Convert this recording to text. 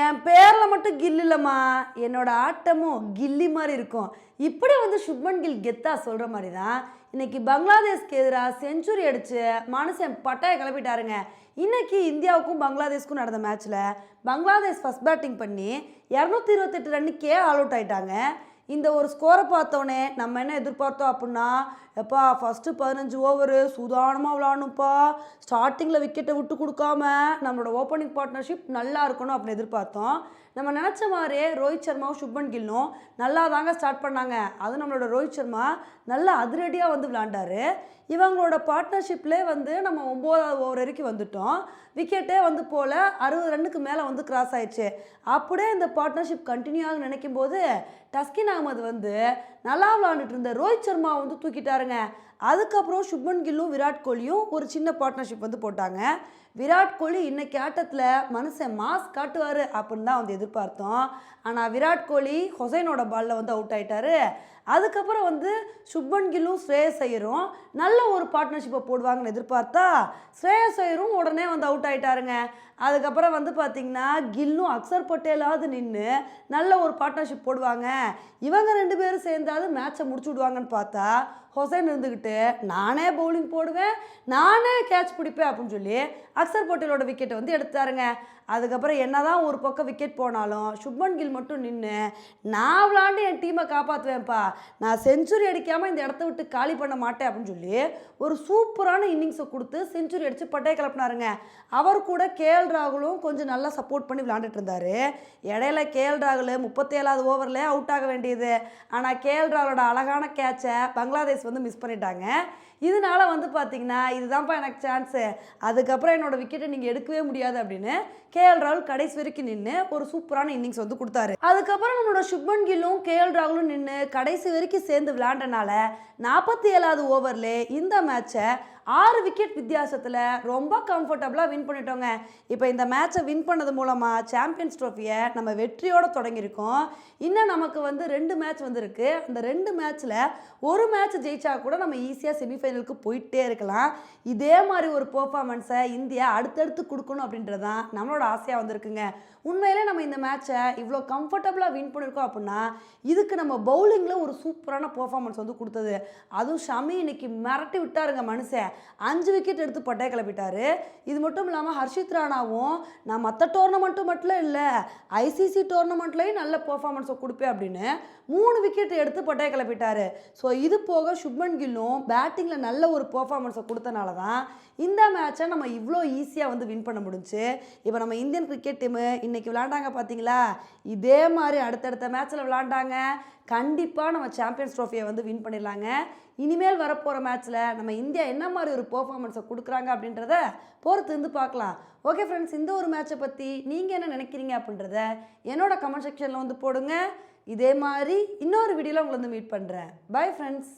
என் பேரில் மட்டும் கில்லில்லம்மா இல்லைம்மா. என்னோட ஆட்டமும் கில்லி மாதிரி இருக்கும். இப்படி வந்து சுப்மன் கில் கெத்தா சொல்கிற மாதிரி தான் இன்னைக்கு பங்களாதேஷ்க்கு எதிராக செஞ்சுரி அடித்து மனுஷன் பட்டாய கிளப்பிட்டாருங்க. இன்றைக்கி இந்தியாவுக்கும் பங்களாதேஷ்க்கும் நடந்த மேட்ச்சில் பங்களாதேஷ் ஃபஸ்ட் பேட்டிங் பண்ணி இரநூத்தி இருபத்தெட்டு ரன்னுக்கே ஆல் அவுட் ஆயிட்டாங்க. இந்த ஒரு ஸ்கோரை பார்த்தோன்னே நம்ம என்ன எதிர்பார்த்தோம் அப்படின்னா எப்பா ஃபஸ்ட்டு பதினஞ்சு ஓவரு சூதானமாக விளாடணும்ப்பா. ஸ்டார்டிங்கில் விக்கெட்டை விட்டு கொடுக்காம நம்மளோட ஓப்பனிங் பார்ட்னர்ஷிப் நல்லா இருக்கணும் அப்படின்னு எதிர்பார்த்தோம். நம்ம நினச்ச மாதிரியே ரோஹித் சர்மாவும் சுப்மன் கில்லும் நல்லா தாங்க ஸ்டார்ட் பண்ணாங்க. அது நம்மளோட ரோஹித் சர்மா நல்லா அதிரடியாக வந்து விளாண்டாரு இவங்களோட பார்ட்னர்ஷிப்லேயே வந்து நம்ம ஒம்போதாவது ஓவர் வரைக்கும் வந்துட்டோம். விக்கெட்டே வந்து போல் அறுபது ரன்னுக்கு மேலே வந்து கிராஸ் ஆயிடுச்சு. அப்படியே இந்த பார்ட்னர்ஷிப் கண்டினியூ ஆக நினைக்கும் போது டஸ்கின் அகமது வந்து நல்லா விளாண்டுட்டு இருந்த ரோஹித் சர்மா வந்து தூக்கிட்டாருங்க. அதுக்கப்புறம் சுப்மன் கில்லும் விராட் கோலியும் ஒரு சின்ன பார்ட்னர்ஷிப் வந்து போட்டாங்க. விராட் கோலி இன்னைக்கு ஆட்டத்தில் மனுஷன் மாஸ் காட்டுவார் அப்படின்னு தான் வந்து எதிர்பார்த்தோம். ஆனால் விராட் கோலி ஹொசைனோட பாலில் வந்து அவுட் ஆகிட்டாரு அதுக்கப்புறம் வந்து சுப்மன் கில்லும் ஸ்ரேயஸ் ஐயரும் நல்ல ஒரு பார்ட்னர்ஷிப்பை போடுவாங்கன்னு எதிர்பார்த்தா ஸ்ரேயஸ் ஐயரும் உடனே வந்து அவுட் ஆகிட்டாருங்க அதுக்கப்புறம் வந்து பார்த்திங்கன்னா கில்லும் அக்சர் பட்டேலாவது நின்று நல்ல ஒரு பார்ட்னர்ஷிப் போடுவாங்க. இவங்க ரெண்டு பேரும் சேர்ந்தாவது மேட்சை முடிச்சு விடுவாங்கன்னு பார்த்தா ஹொசைன் இருந்துக்கிட்டு நானே பவுலிங் போடுவேன் நானே கேட்ச் பிடிப்பேன் அப்படின்னு சொல்லி அக்சர் பட்டேலோட விக்கெட்டை வந்து எடுத்தாருங்க. அதுக்கப்புறம் என்னதான் ஒரு பக்கம் விக்கெட் போனாலும் சுப்மன் கில் மட்டும் நின்று நான் விளாண்டு என் டீமை காப்பாற்றுவேன்ப்பா நான் செஞ்சுரி அடிக்காமல் இந்த இடத்த விட்டு காலி பண்ண மாட்டேன். அப்படின்னு சொல்லி ஒரு சூப்பரான இன்னிங்ஸை கொடுத்து செஞ்சுரி அடித்து பட்டையை கிளப்பினாருங்க. அவர் கூட கேஎல் ராகுலும் கொஞ்சம் நல்லா சப்போர்ட் பண்ணி விளாண்டுட்டு இருந்தார். இடையில கேஎல் ராகுல் முப்பத்தேழாவது ஓவரில் அவுட் ஆக வேண்டியது. ஆனால் கேஎல் ராகுலோட அழகான கேட்சை பங்களாதேஷ் வந்து மிஸ் பண்ணிட்டாங்க. இதனால வந்து பார்த்தீங்கன்னா இதுதான்ப்பா எனக்கு சான்ஸு அதுக்கப்புறம் என்னோட விக்கெட்டை நீங்கள் எடுக்கவே முடியாது அப்படின்னு கே எல் ராகுல் கடைசி வரைக்கும் நின்று ஒரு சூப்பரான இன்னிங்ஸ் வந்து கொடுத்தாரு. அதுக்கப்புறம் நம்மளோட சுப்மன் கில்லும் கேஎல் ராகுலும் நின்று கடைசி வரைக்கும் சேர்ந்து விளையாண்டனால நாற்பத்தி ஏழாவது ஓவரில் இந்த மேட்சை ஆறு விக்கெட் வித்தியாசத்தில் ரொம்ப கம்ஃபர்டபுளாக வின் பண்ணிட்டோங்க. இப்போ இந்த மேட்சை வின் பண்ணது மூலமாக சாம்பியன்ஸ் ட்ரோஃபியை நம்ம வெற்றியோடு தொடங்கியிருக்கோம். இன்னும் நமக்கு வந்து ரெண்டு மேட்ச் வந்திருக்கு. அந்த ரெண்டு மேட்ச்சில் ஒரு மேட்ச் ஜெயிச்சா கூட நம்ம ஈஸியாக செமிஃபைனலுக்கு போயிட்டே இருக்கலாம். இதே மாதிரி ஒரு பெர்ஃபார்மன்ஸை இந்தியா அடுத்தடுத்து கொடுக்கணும் அப்படின்றது தான் நம்மளோட ஆசையாக வந்திருக்குங்க. உண்மையிலே நம்ம இந்த மேட்சை இவ்வளோ கம்ஃபர்டபுளாக வின் பண்ணியிருக்கோம் அப்படின்னா இதுக்கு நம்ம பவுலிங்கில் ஒரு சூப்பரான பெர்ஃபார்மன்ஸ் வந்து கொடுத்தது. அதுவும் ஷமி இன்னைக்கு மிரட்டி விட்டாருங்க மனுஷன். அஞ்சு விக்கெட் எடுத்து பட்டே கிளப்பிட்டார். இது மட்டும் இல்லாமல் ஹர்ஷித் ராணாவும் நான் மற்ற டோர்னமெண்ட்டு மட்டும் இல்லை ஐசிசி டோர்னமெண்ட்லேயும் நல்ல பர்ஃபார்மன்ஸை கொடுப்பேன் அப்படின்னு மூணு விக்கெட் எடுத்து பட்டே கிளப்பிட்டார். ஸோ இது போக சுப்மன் கில்லும் பேட்டிங்கில் நல்ல ஒரு பர்ஃபார்மன்ஸை கொடுத்தனால தான் இந்த மேட்சை நம்ம இவ்வளோ ஈஸியாக வந்து வின் பண்ண முடிஞ்சுச்சு இப்போ நம்ம இந்தியன் கிரிக்கெட் டீமு இன்றைக்கி விளாண்டாங்க பார்த்தீங்களா இதே மாதிரி அடுத்தடுத்த மேட்ச்சில் விளாண்டாங்க கண்டிப்பாக நம்ம சாம்பியன்ஸ் ட்ரோஃபியை வந்து வின் பண்ணிடலாங்க. இனிமேல் வரப்போகிற மேட்ச்சில் நம்ம இந்தியா என்ன மாதிரி ஒரு பெர்ஃபார்மன்ஸை கொடுக்குறாங்க அப்படின்றத பொறுத்து இருந்து பார்க்கலாம். ஓகே ஃப்ரெண்ட்ஸ் இந்த ஒரு மேட்சை பற்றி நீங்கள் என்ன நினைக்கிறீங்க அப்படின்றத என்னோட கமெண்ட் செக்ஷனில் வந்து போடுங்க. இதே மாதிரி இன்னொரு வீடியோவில் உங்களை வந்து மீட் பண்ணுறேன் பை ஃப்ரெண்ட்ஸ்